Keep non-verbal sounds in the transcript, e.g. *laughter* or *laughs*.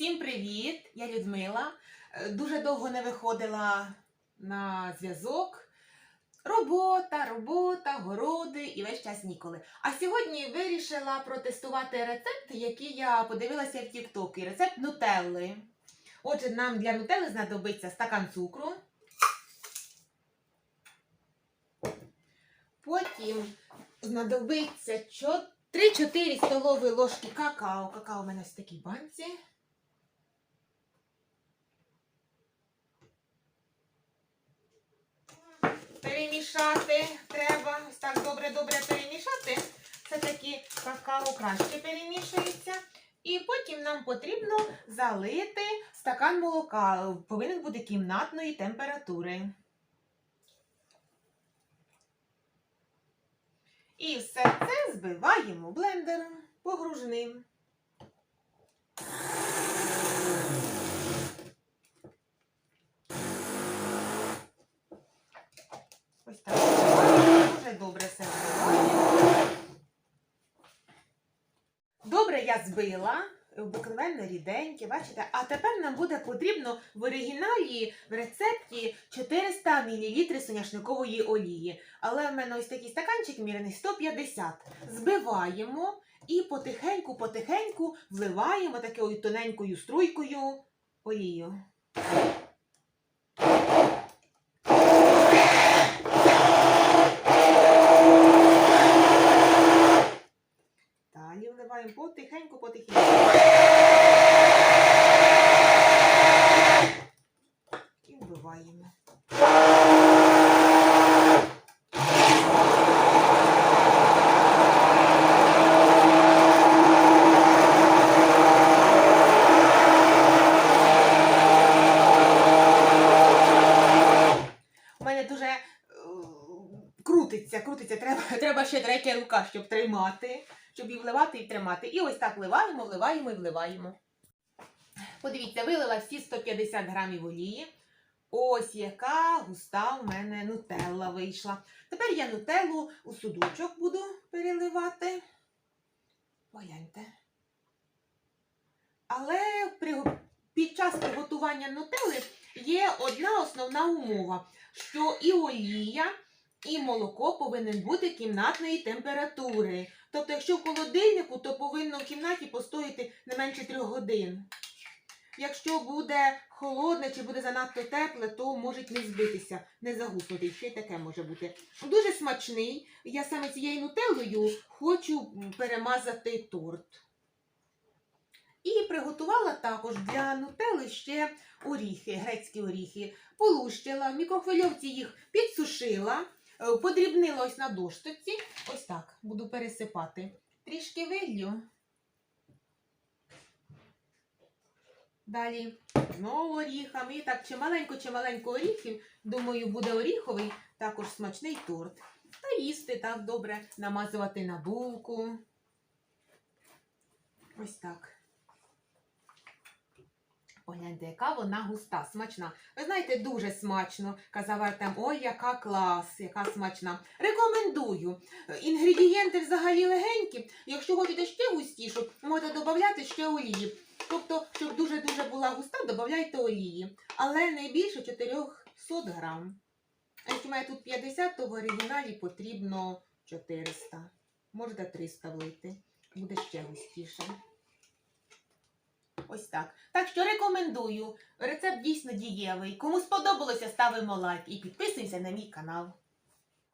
Всім привіт! Я Людмила. Е, Дуже довго не виходила на зв'язок. Робота, робота, городи і весь час ніколи. А сьогодні вирішила протестувати рецепт, який я подивилася в TikTok. Рецепт нутелли. Отже, нам для нутелли знадобиться стакан цукру. Потім знадобиться 3-4 столові ложки какао. Какао у мене в такій банці. Перемішати треба. Ось так добре-добре перемішати. Все-таки какао краще перемішується. І потім нам потрібно залити стакан молока. Повинен бути кімнатної температури. І все це збиваємо блендером погружним. Ось так. Дуже добре все збиваємо. Добре я збила. Обикновенно ріденьке, бачите? А тепер нам буде потрібно в оригіналі в рецепті 400 мл соняшникової олії. Але в мене ось такий стаканчик мірений 150. Збиваємо і потихеньку-потихеньку вливаємо такою тоненькою струйкою олію. Далі вливаємо потихеньку-потихеньку. І вбиваємо. У мене дуже е, крутиться, крутиться. Треба, *laughs* треба ще третя рука, щоб тримати, щоб і вливати, і тримати. І ось так вливаємо, вливаємо і вливаємо. Подивіться, вилила всі 150 грамів олії. Ось яка густа у мене нутелла вийшла. Тепер я нутеллу у судочок буду переливати. Погляньте. Але під час приготування нутелли є одна основна умова, що і олія, і молоко повинен бути кімнатної температури. Тобто, якщо в холодильнику, то повинно в кімнаті постояти не менше трьох годин. Якщо буде холодне чи буде занадто тепле, то можуть не збитися, не загуснути. Ще й таке може бути. Дуже смачний. Я саме цією нутеллою хочу перемазати торт. І приготувала також для нутели ще оріхи, грецькі оріхи. Полущила, в мікрохвильовці їх підсушила, подрібнила ось на доштоці. Ось так буду пересипати. Трішки виллю. Далі знову оріхами. І так, чималенько, чималенько оріхів. Думаю, буде оріховий, також смачний торт. Та їсти так добре, намазувати на булку. Ось так. Погляньте, яка вона густа, смачна. Ви знаєте, дуже смачно. Казав Артем, ой, яка клас, яка смачна. Рекомендую. Інгредієнти взагалі легенькі. Якщо хочете ще густішу, можете додати ще олії. Тобто, щоб дуже-дуже була густа, додавайте олії. Але не більше 400 грам. А якщо має тут 50, то в оригіналі потрібно 400. Можете 300 влити. Буде ще густіше. Ось так. Так що рекомендую. Рецепт дійсно дієвий. Кому сподобалося, ставимо лайк і підписуйся на мій канал.